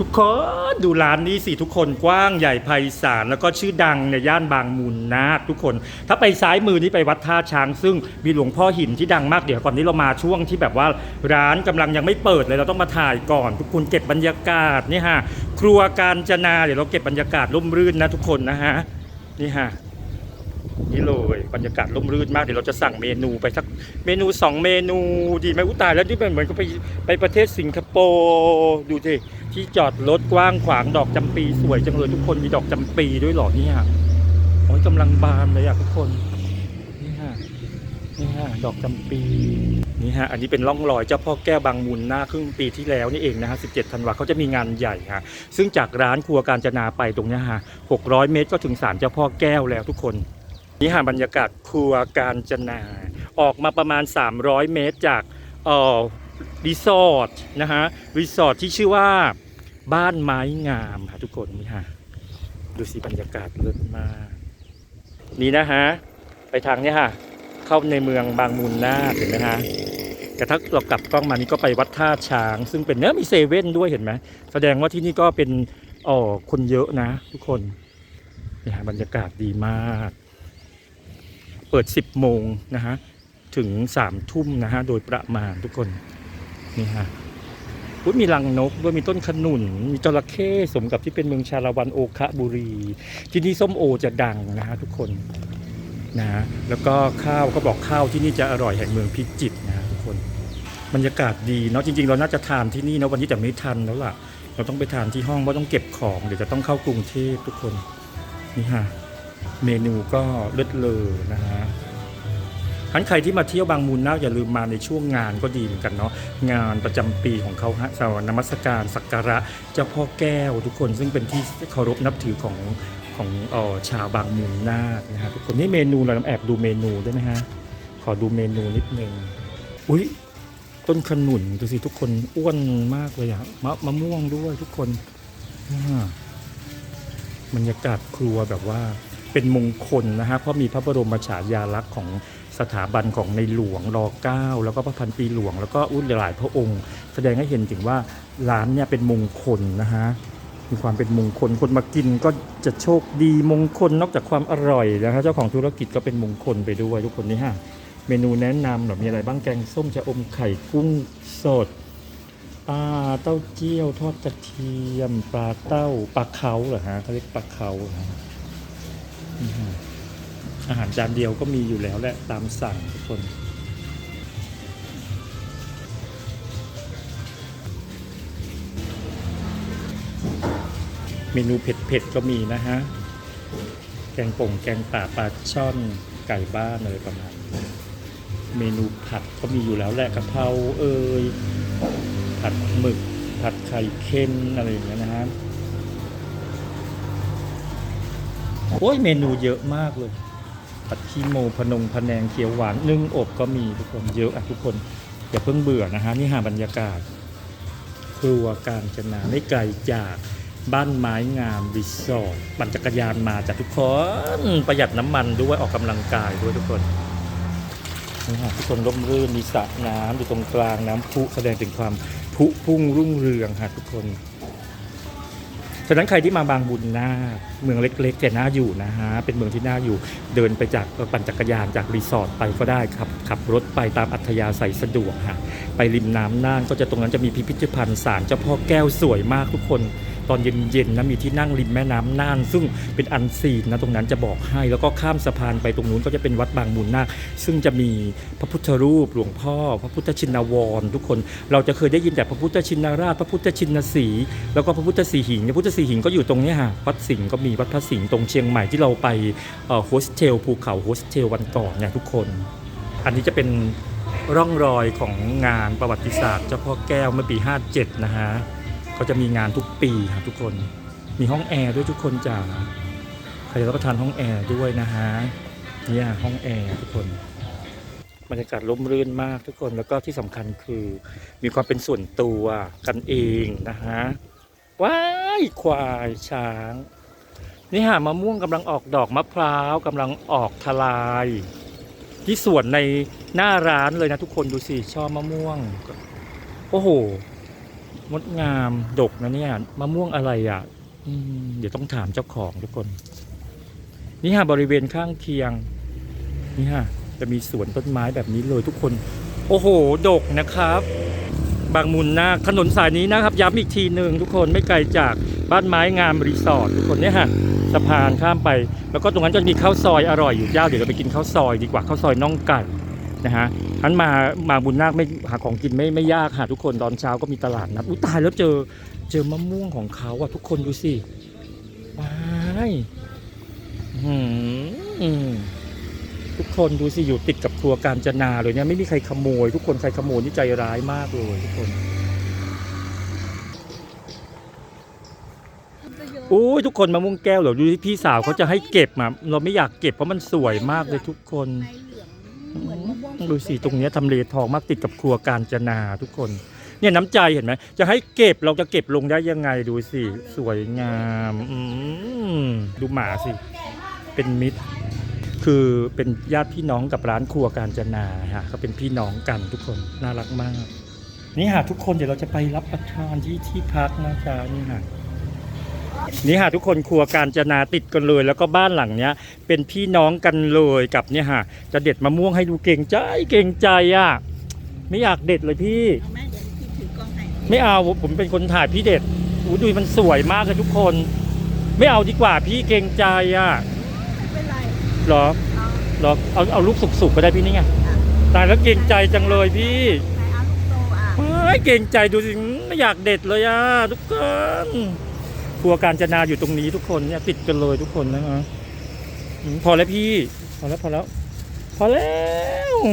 ทุกคนดูร้านนี้สิทุกคนกว้างใหญ่ไพศาลแล้วก็ชื่อดังในย่านบางมูลนาคทุกคน ถ้าไปซ้ายมือนี่ไปวัดท่าช้าง ซึ่งมีหลวงพ่อหินที่ดังมากเดี๋ยวก่อนนี้เรามาช่วงที่แบบว่าร้านกำลังยังไม่เปิดเลยเราต้องมาถ่ายก่อน ทุกคนเก็บบรรยากาศนี่ฮะครัวการจนาเดี๋ยวเราเก็บบรรยากาศร่มรื่นนะทุกคนนะฮะนี่ฮะ นี่เลยบรรยากาศร่มรื่นมากเดี๋ยวเราจะสั่งเมนูไปสักเมนู 2 เมนูดีไหมอุตายแล้วนี่เป็นเหมือนกับไปไปประเทศสิงคโปร์ดูสิที่จอดรถกว้างขวางดอกจำปีสวยจังเลยทุกคนมีดอกจำปีด้วยหรอเนี่ยโอ้ยกำลังบานเลยอะทุกคนนี่ฮะนี่ฮะดอกจำปีนี่ฮะอันนี้เป็นร่องรอยเจ้าพ่อแก้วบางมูลหน้าครึ่งปีที่แล้วนี่เองนะฮะ17ธันวาเขาจะมีงานใหญ่ฮะซึ่งจากร้านครัวการจนาไปตรงนี้ฮะ600 เมตรก็ถึงศาลเจ้าพ่อแก้วแล้วทุกคน นี่หาบรรยากาศครัวการจนา ออกมาประมาณ 300 เมตรจากเอ่อรีสอร์ทนะฮะรีสอร์ทที่ชื่อว่าบ้านไม้งามค่ะทุกคนนี่ฮะดูสิบรรยากาศเลิศมาก นี่นะฮะไปทางนี้ยฮะเข้าในเมืองบางมูลนาเห็นไหมฮะแต่ถ้าเรากลับกล้องมานี่ก็ไปวัดท่าช้าง ซึ่งเป็นเนื้อมีเซเว่นด้วยเห็นไหมแสดงว่าที่นี่ก็เป็นอ๋อคนเยอะนะ ทุกคนนี่ฮะบรรยากาศดีมาก เปิด 10 โมงนะฮะถึง 3 ทุ่มนะฮะโดยประมาณทุกคนนี่ฮะอุ๊ยมีรังนกด้วยมีต้นขนุน มีจระเข้สมกับที่เป็นเมืองชาละวันโอคะบุรี ที่นี่ส้มโอจะดังนะฮะทุกคนนะฮะแล้วก็ข้าวก็บอกข้าวที่นี่จะอร่อยแห่งเมืองพิจิตรนะฮะทุกคนบรรยากาศดีเนาะจริงๆ เราน่าจะทานที่นี่นะวันนี้แต่ไม่ทันแล้วล่ะ เราต้องไปทานที่ห้องเพราะต้องเก็บของเดี๋ยวจะต้องเข้ากรุงเทพทุกคนนี่ฮะ เมนูก็เลิศเลอนะฮะทันใครที่มาเที่ยวบางมูลนาอย่าลืมมาในช่วงงานก็ดีเหมือนกันเนาะงานประจำปีของเขาฮะสาวนมัสการสักการะเจ้าพ่อแก้วทุกคนซึ่งเป็นที่เคารพนับถือของของออชาวบางมูลนานะฮะทุกคนนี่เมนูเราแอบดูเมนูได้ไหมฮะขอดูเมนูนิดนึงอุ้ยต้นขนุนดูสิทุกคนอ้วนมากเลยอะมะมะม่วงด้วยทุกคนอ่าบรรยากาศครัวแบบว่า เป็นมงคลนะฮะเพราะมีพระบรมฉายาลักษณ์ของสถาบันของในหลวงร9แล้วก็พระพันปีหลวง แล้วก็อุ้นหลายพระองค์ แสดงให้เห็นถึงว่าร้านเนี่ยเป็นมงคลนะฮะมีความเป็นมงคลคนมากินก็จะโชคดีมงคลนอกจากความอร่อยนะฮะเจ้าของธุรกิจก็เป็นมงคลไปด้วยทุกคนนี่ฮะเมนูแนะนำแบบมีอะไรบ้างแกงส้มชะอมไข่กุ้งสดปลาเต้าเจี้ยวทอดกระเทียม ปลาเต้าปลาเขาเหรอฮะเขาเรียกปลาเขาเหรอ อาหารจานเดียวก็มีอยู่แล้วแหละตามสั่งทุกคนเมนูเผ็ดๆก็มีนะฮะ แกงป่งแกงป่าปลาช่อนไก่บ้านอะไรประมาณ เมนูผัดก็มีอยู่แล้วแหละกะเพราเอ่ยผัดหมึก ผัดไข่เค็มอะไรอย่างเงี้ยนะฮะ โอ้ยเมนูเยอะมากเลยผัดขี้โมพนงพะแนงเขียวหวานนึ่งอบก็มีทุกคนเยอะอะทุกคนอย่าเพิ่งเบื่อนะฮะนี่หาบรรยากาศ ครัวการจนาไม่ไกลจากบ้านไม้งามรีสอร์ทปั่นจักรยานมาจากทุกคนประหยัดน้ำมันด้วยออกกำลังกายด้วยทุกคนนี่ฮะทุกคนร่มรื่นมีสระน้ำอยู่ตรงกลางน้ำพุแสดงถึงความพุพุ่งรุ่งเรืองฮะทุกคน ฉะนั้นใครที่มาบางบุญนาเมืองเล็กๆแต่น่าอยู่นะฮะเป็นเมืองที่น่าอยู่ เดินไปจากปั่นจักรยานจากรีสอร์ทไปก็ได้ครับขับรถไปตามอัธยาศัยสะดวกฮะไปริมน้ำน่านก็จะตรงนั้นจะมีพิพิธภัณฑ์ศาลเจ้าพ่อแก้วสวยมากทุกคนตอนเย็นๆนะมีที่นั่งริมแม่น้ำน่าน ซึ่งเป็นอันซีนนะตรงนั้นจะบอกให้แล้วก็ข้ามสะพานไปตรงนู้นก็จะเป็นวัดบางบุญนาคซึ่งจะมีพระพุทธรูปหลวงพ่อ พระพุทธชินวร ทุกคน เราจะเคยได้ยินแต่พระพุทธชินราช พระพุทธชินสีแล้วก็พระพุทธสีหิงพระพุทธสีหิงก็อยู่ตรงนี้ฮะวัดสิงห์ก็มีวัดพระสิงห์ตรงเชียงใหม่ที่เราไปโฮสเทลภูเขาโฮสเทลวันก่อนเนี่ยทุกคน อันนี้จะเป็นร่องรอยของงานประวัติศาสตร์เจ้าพ่อแก้วเมื่อปี 57 นะฮะ เขาจะมีงานทุกปีครับทุกคน มีห้องแอร์ด้วยทุกคนจ้าใครจะรับประทานห้องแอร์ด้วยนะฮะเนี่ยห้องแอร์ทุกคนบรรยากาศร่มรื่นมากทุกคนแล้วก็ที่สำคัญคือมีความเป็นส่วนตัวกันเองนะฮะว้ายควายช้าง นี่ฮะมะม่วงกำลังออกดอกมะพร้าวกำลังออกทลาย ที่สวนในหน้าร้านเลยนะทุกคนดูสิชอบมะม่วง โอ้โห งดงามดกนะเนี่ยมะม่วงอะไรอะเดี๋ยวต้องถามเจ้าของทุกคน นี่ฮะบริเวณข้างเคียง นี่ฮะจะมีสวนต้นไม้แบบนี้เลยทุกคน โอ้โห ดกนะครับ บางมุนนาถนนสายนี้นะครับ ย้ำอีกทีหนึ่งทุกคนไม่ไกลจากบ้านไม้งามรีสอร์ททุกคนเนี่ยฮะสะพานข้ามไป แล้วก็ตรงนั้นจะมีข้าวซอยอร่อยอยู่เจ้าเดี๋ยวเราไปกินข้าวซอยดีกว่าข้าวซอยน่องไก่ นะฮะอันมามาบุญนาคไม่หาของกินไม่ไม่ยากค่ะทุกคนตอนเช้าก็มีตลาดนัดอุ้ยตายแล้วเจอเจอมะม่วงของเขาอะทุกคนดูสิว้ายทุกคนดูสิอยู่ติดกับครัวการจนาเลยเนี่ยไม่มีใครขโมย ทุกคนใครขโมยนี่ใจร้ายมากเลยทุกคนอุ้ยทุกคนมะม่วงแก้วเหรอดูที่พี่สาวเขาจะให้เก็บมาเราไม่อยากเก็บเพราะมันสวยมากเลยทุกคน ดูสิตรงนี้ทำเลทองมากติดกับครัวการจนาทุกคน เนี่ยน้ำใจเห็นไหมจะให้เก็บเราจะเก็บลงได้ยังไงดูสิ สวยงามอืมดูหมาสิ เป็นมิตร คือเป็นญาติพี่น้องกับร้านครัวการจนาฮะเขาเป็นพี่น้องกันทุกคนน่ารักมาก นี่ฮะทุกคนเดี๋ยวเราจะไปรับประทานที่ที่พักนะจ๊ะนี่ฮะ นี่ฮะทุกคนครัวการจนาติดกันเลย แล้วก็บ้านหลังเนี้ย เป็นพี่น้องกันเลยกับเนี่ยฮะจะเด็ดมะม่วงให้ดูเก่งใจเก่งใจอะไม่อยากเด็ดเลยพี่ เอาแม่เดี๋ยวพี่ถือกล้องให้ไม่เอาผมเป็นคนถ่ายพี่เด็ดอู้ดูมันสวยมากเลยทุกคน ไม่เอาดีกว่าพี่เก่งใจอะไม่เป็นไรเหรอเอาเหรอเอาเอาลูกสุกๆก็ได้พี่นี่ไงตายแล้วเก่งใจจังเลยพี่ไหนเอาลูกโตอะเฮ้ยเก่งใจดูสิไม่อยากเด็ดเลยอะทุกคน ครัวการจนาอยู่ตรงนี้ทุกคนเนี่ยติดกันเลยทุกคนนะฮะอืมพอแล้วพี่ พอแล้วพอแล้ว พอแล้วเ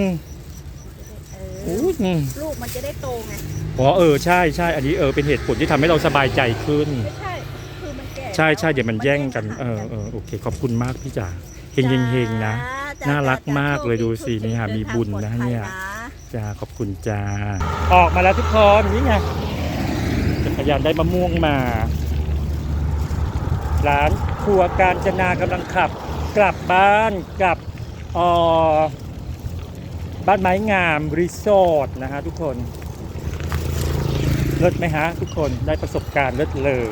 ออู้ออืมลูกมันจะได้โตไงอ๋อเออใช่ใช่อันนี้เออเป็นเหตุผลที่ทำให้เราสบายใจขึ้นไม่ใช่คือมันแก่ใช่ใช่เดี๋ยวมันแย่งกันเออเออโอเค ขอบคุณมากพี่จ๋าเฮงเฮงเฮงนะจ้น่ารักจ้มากเลยโชดูสินี่ฮะเดิมีทางบุญปลอดนะภัเนี่ยะจ้าขอบคุณจ้าออกมาแล้วทุกคนนี่ไงจักรยานได้มะม่วงมา ร้านครัวการจนากำลังขับ กลับบ้านกลับออบ้านไม้งามรีสอร์ทนะฮะทุกคนเลิศไหมฮะทุกคนได้ประสบการณ์เลิศเลย